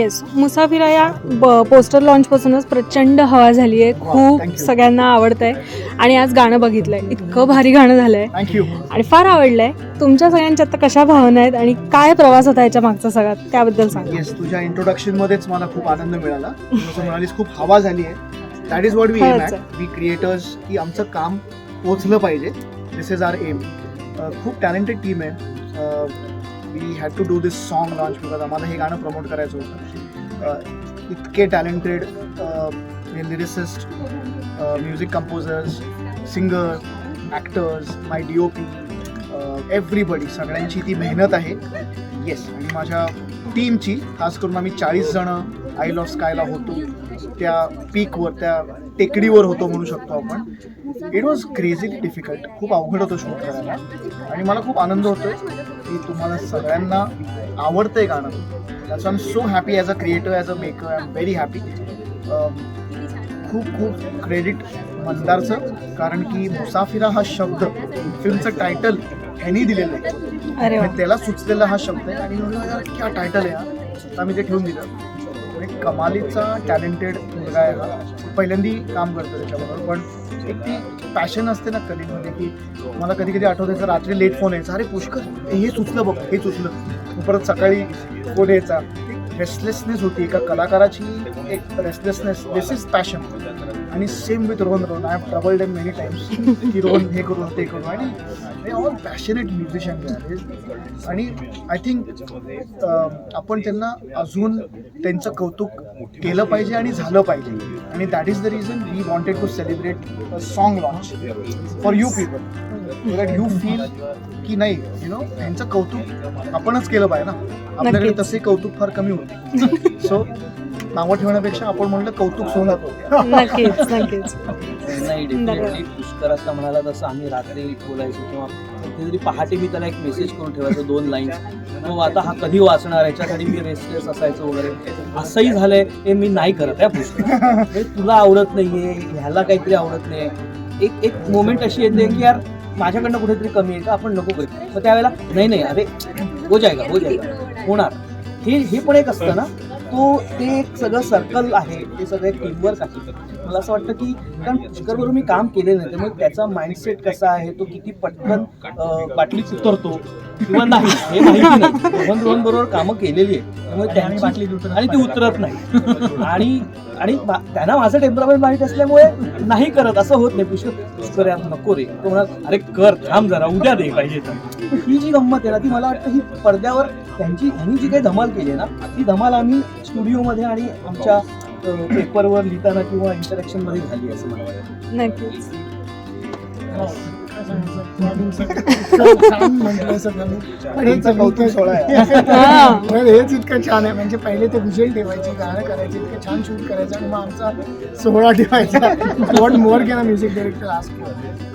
Yes मुसाफिरा या ब- poster लॉन्चपासूनच प्रचंड हवा झाली आहे खूप. सगळ्यांना आवडतंय. आणि आज गाणं बघितलंय. इतकं भारी गाणं झालंय. थँक्यू आणि फार आवडलंय. तुमच्या सगळ्यांच्या आता कशा भावना आहेत आणि काय प्रवास होता याच्या मागचा सगळा त्याबद्दल सांगा. येस तुझ्या इंट्रोडक्शन मध्येच मला खूप आनंद मिळाला. जसं म्हणालीस खूप हवा झाली आहे that is what we am we creators की आमचं काम पोचलं पाहिजे. दिस इज आर एम खूप टॅलेंटेड टीम आहे. We had to do this song launch because आम्हाला हे गाणं प्रमोट करायचं होतं. इतके talented lyricist music composers singer actors my D O P everybody सगळ्यांची ती मेहनत आहे. येस आणि माझ्या टीमची खास करून आम्ही चाळीस जणं आय ऑफ स्कायला होतो. त्या पीकवर त्या टेकडीवर होतो म्हणू शकतो आपण. इट वॉज क्रेझिली डिफिकल्ट खूप अवघड होतं शूट करायला. आणि मला खूप आनंद होतो की तुम्हाला सगळ्यांना आवडतंय गाणं. That's I am so happy as a creator as a maker I am very happy खूप खूप क्रेडिट मंदारचं कारण की मुसाफिरा हा शब्द फिल्मचं टायटल ह्यांनी दिलेलं आहे. आणि त्याला सुचलेला हा शब्द आहे. आणि क्या टायटल आहे हा? मी ते ठेवून दिलं. कमालीचा टॅलेंटेड मुलगा आहे हा. पहिल्यांदी काम करतो त्याच्याबरोबर. पण एक ती पॅशन असते ना कलेमध्ये की मला कधी कधी आठवतं रात्री लेट फोन यायचा. अरे पुष्कर हे सुचलं बघ हे सुचलं. परत सकाळी फोन यायचा. रेस्टलेसनेस होती. एका कलाकाराची एक रेस्टलेसनेस दिस इज पॅशन आणि same with Rohan Rohan I have trouble them many times की रोहन हे करू ते करू आणि दे ऑल पॅशनेट म्युझिशियन आणि आय थिंक आपण त्यांना अजून त्यांचं कौतुक केलं पाहिजे आणि झालं पाहिजे. आणि that is the reason we wanted to celebrate song launch for you people that you feel की नाही यु नो त्यांचं कौतुक आपणच केलं पाहिजे ना. आपल्याकडे. तसे कौतुक फार कमी होते. सो नावं ठेवण्यापेक्षा आपण म्हणलं कौतुक सोहळा. नक्कीच. नाही डेफिनेटली पुष्कर असं म्हणाला तसं आम्ही रात्री बोलायचो किंवा कुठेतरी पहाटे मी त्याला एक मेसेज करून ठेवायचो दोन लाईन्स मग आता हा कधी वाचणार? याच्यासाठी मी रेस्टलेस असायचो वगैरे. असंही झालंय हे मी नाही करत आहे पुष्कर तुला आवडत नाहीये ह्याला काहीतरी आवडत नाही एक एक मोमेंट अशी येते की यार माझ्याकडनं कुठेतरी कमी आहे का? आपण नको करू. मग त्यावेळेला नाही नाही अरे हो जायगा हो जायगा. होणार. हे हे पण एक असतं ना तो ते एक सगळं सर्कल आहे ते सगळं एक टीमवर्क आहे. मला असं वाटतं की कारण पुष्करबरोबर मी काम केलेलं नाही त्यामुळे त्याचा माइंडसेट कसा आहे तो किती पटकन अं, बाटलीत उतरतो किंवा नाही हे माहिती नाही. रोहन रोहन बरोबर कामं केलेली आहे त्यामुळे त्यांची बाटली आणि ती उतरत नाही. आणि आणि मा- त्यांना माझं टेम्परामेंट माहीत असल्यामुळे नाही करत असं होत नाही. पुष्कर पुष्कर यार नको रे. तो म्हणाल अरे कर थांब जरा उद्या दे पाहिजे तर. ही जी गंमत आहे ना ती मला वाटतं ही पडद्यावर त्यांची ह्यांनी जी काही धमाल केली आहे ना ती धमाल आम्ही स्टुडिओमध्ये आणि आमच्या पेपरवर लिहिताना किंवा इंटरॅक्शनमध्ये झाली असं मला वाटतं. नक्कीच. हेच इतकं छान आहे म्हणजे पहिले ते विजय ठेवायचे गाणं करायचे इतकं छान शूट करायचं आणि मग आमचा सोहळा ठेवायचा वॉट मोर केला म्युझिक डिरेक्टर आज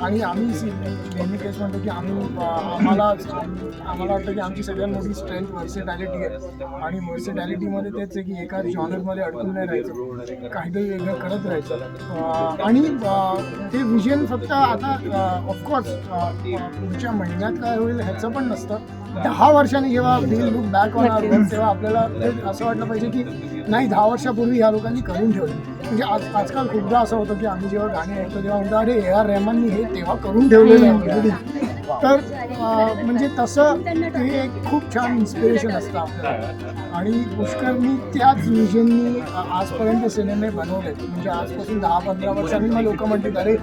आणि आम्ही नेहमी केस म्हणतो की आम्ही आम्हाला आम्हाला वाटतं की आमची सगळ्यात मोठी स्ट्रेंथ वर्सेटॅलिटी आहे आणि वर्सेटॅलिटीमध्ये तेच आहे की एका जॉनरमध्ये अडकून नाही राहायचं काहीतरी वेगळं करत राहायचं आणि ते विजन फक्त आता ऑफकोर्स पुढच्या महिन्यात काय होईल ह्याचं पण नसतं दहा वर्षांनी जेव्हा लुक बॅक नक्कीच. तेव्हा आपल्याला असं वाटलं पाहिजे की नाही दहा वर्षापूर्वी ह्या लोकांनी करून ठेवलं म्हणजे आज आजकाल खूपदा असं होतं की आम्ही जेव्हा गाणी ऐकतो तेव्हा म्हणतो अरे ए आर रेहमाननी हे तेव्हा करून ठेवलेलं आहे already." तर म्हणजे तसं ते एक खूप छान इन्स्पिरेशन असतं. आपल्याला आणि पुष्करनी त्याच विजननी आजपर्यंत सिनेमे बनवले म्हणजे आजपासून दहा पंधरा वर्षांनी मग लोक म्हणतात अरे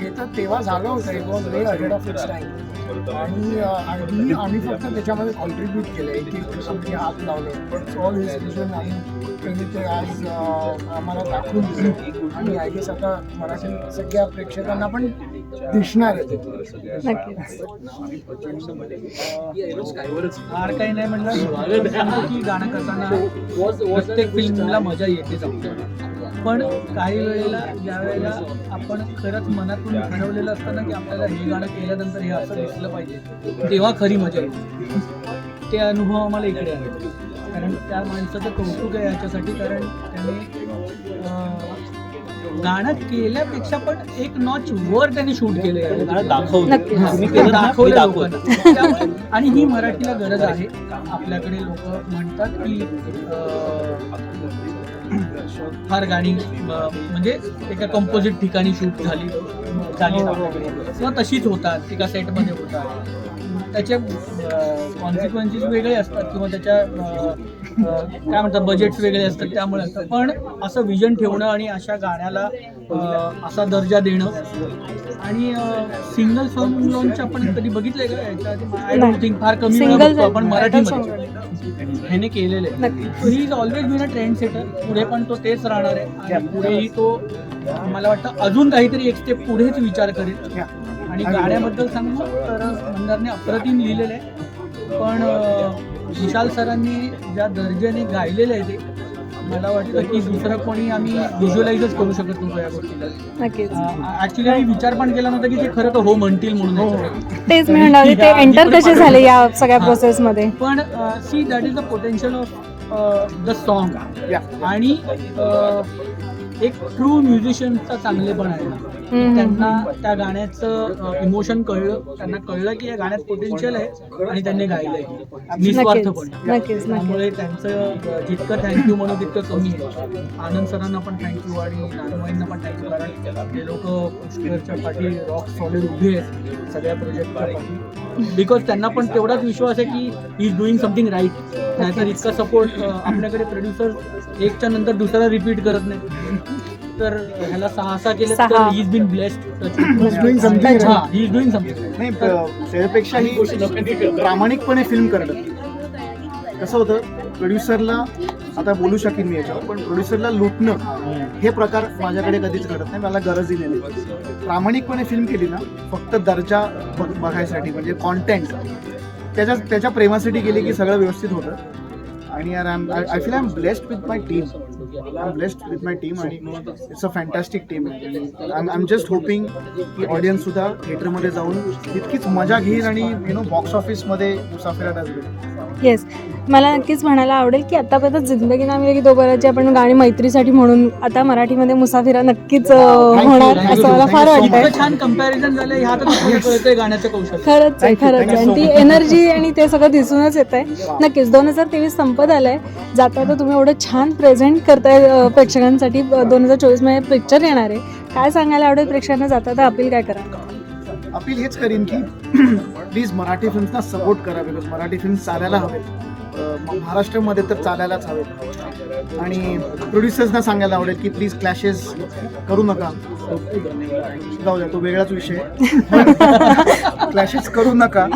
हे तर तेव्हा झालं होतं. It was way ahead of its time आणि आणि आम्ही फक्त त्याच्यामध्ये कॉन्ट्रीब्यूट केलं एक एक आम्ही हात लावले. ऑल हिज विजन आणि त्यांनी ते आज आम्हाला दाखवून दिलं. आणि आय गेस आता मराठी सगळ्या प्रेक्षकांना पण दिसणार फार काही नाही म्हणलं. की गाणं करताना प्रत्येक फिल्मला मजा आपल्याला. पण काही वेळेला ज्या वेळेला आपण खरंच मनातून ठरवलेलं असतं ना की आपल्याला हे गाणं केल्यानंतर हे असं दिसलं पाहिजे तेव्हा खरी मजा येते. ते अनुभव आम्हाला इकडे आले. कारण त्या माणसाचं कौतुक आहे याच्यासाठी कारण त्याने अं, गाणं केल्यापेक्षा पण एक नॉच वर त्याने शूट केलं गाणं दाखवलं नक्कीच. दाखवलं. त्यामुळे- आणि ही मराठीला गरज आहे. आपल्याकडे लोक म्हणतात की अं, फार गाणी अ, म्हणजे एका कंपोजिट ठिकाणी शूट झाली झाली. किंवा तशीच होतात एका सेटमध्ये होतात. त्याचे कॉन्सिक्वेन्सेस वेगळे असतात किंवा त्याच्या काय म्हणतात बजेट्स वेगळे असतात त्यामुळे असतात पण असं विजन ठेवणं आणि अशा गाण्याला असा दर्जा देणं. आणि सिंगल सॉन्ग लॉन्च आपण कधी बघितलंय का? आय डोंट थिंक फार कमी आपण मराठीमध्ये ह्याने केलेलं. He is always been a trendsetter पुढे पण तो तेच राहणार आहे. आणि पुढेही तो मला वाटतं अजून काहीतरी एक स्टेप पुढेच विचार करेल. आणि गाण्याबद्दल सांगू तर मंदारने अप्रतिम लिहिलेलं आहे. पण विशाल सरांनी ज्या दर्जाने गायलेलं आहे ते मला वाटतं की दुसरं कोणी आम्ही व्हिज्युअलाइजच करू शकत नव्हतो या गोष्टीला. ऍक्च्युली आम्ही विचार पण केला नव्हता की ते खरं तर हो म्हणतील म्हणून. याच्यासाठी. तेच मी म्हणणार ते एंटर कसे झाले या सगळ्या प्रोसेसमध्ये पण see that is the potential of the song या आणि अ, एक ट्रू म्युझिशियनचा चांगलेपण आहे. हम्म. त्यांना त्या गाण्याचं इमोशन कळलं त्यांना कळलं की या गाण्यात पोटेन्शियल आहे आणि त्यांनी गायलंय. निस्वार्थपणे. त्यामुळे त्यांचं जितकं थँक्यू म्हणू तितकं कमी आहे. आनंद सरांना पण थँक्यू आणि नानूबाईंना पण थँक्यू कारण ते लोक पुष्करच्या पाठी रॉक सॉलिड उभे आहेत सगळ्या प्रोजेक्टच्या पाठी बिकॉज त्यांना पण तेवढाच विश्वास आहे की he is doing something right नाहीतर इतका सपोर्ट आपल्याकडे प्रोड्युसर एकच्या नंतर दुसरा रिपीट करत नाही तर ह्याला सहा सहा केले तर. He is been blessed He's doing something. right. हा ही इज डुईंग समथिंग नाही प- त्यापेक्षाही प्रामाणिकपणे फिल्म करणं कसं होतं प्रोड्युसरला आता बोलू शकेन मी याच्यावर पण प्रोड्युसरला लुटणं हे प्रकार माझ्याकडे कधीच घडत नाही मला गरजही नाही. प्रामाणिकपणे फिल्म केली ना फक्त दर्जा बघ- बघायसाठी म्हणजे कॉन्टेंट त्याच्या त्याच्या प्रेमासाठी केली की सगळं व्यवस्थित होतं. आणि are I I feel I am blessed with my team I am blessed with my team आणि it's a fantastic team I am I am just hoping की ऑडियन्स सुद्धा थिएटरमध्ये जाऊन इतकीच मजा घेईल आणि यु नो बॉक्स ऑफिसमध्ये मुसाफिरा येस मला नक्कीच म्हणायला आवडेल की आतापर्यंत जिंदगी नामी एक दोबराची आपण गाणी मैत्रीसाठी म्हणून आता मराठीमध्ये मुसाफिरा नक्कीच होणार असं मला फार कौशल्य. खरंच आहे खरंच आहे. ती. एनर्जी आणि ते सगळं दिसूनच येत आहे नक्कीच दोन हजार तेवीस संपत आलंय. जाता तर तुम्ही एवढं छान प्रेझेंट करताय प्रेक्षकांसाठी. दोन हजार चोवीसमध्ये पिक्चर येणार आहे. काय सांगायला आवडेल प्रेक्षकांना? जाता तर अपील काय करा? अपील हेच करीन की प्लीज मराठी फिल्म्सना सपोर्ट करा बिकॉज मराठी फिल्म्स चालायला हवेत. महाराष्ट्रामध्ये तर चालायलाच हवे. आणि प्रोड्युसर्सना सांगायला आवडेल की प्लीज क्लॅशेस करू नका. जाऊ द्या तो वेगळाच विषय. क्लॅशेस करू नका.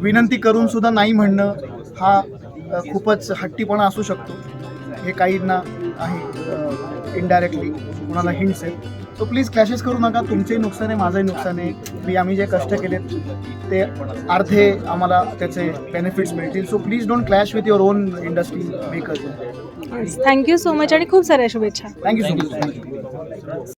विनंती करून सुद्धा नाही म्हणणं हा खूपच हट्टीपणा असू शकतो. हे काहींना आहे इनडायरेक्टली कोणाला हिंट्स आहेत. सो प्लीज क्लॅशेस करू नका. तुमचंही नुकसान आहे माझंही नुकसान आहे. मी आम्ही जे कष्ट केलेत ते अर्धे आम्हाला त्याचे बेनिफिट्स मिळतील. So please don't clash with your own industry makers thank you so much आणि खूप साऱ्या शुभेच्छा. Thank you so much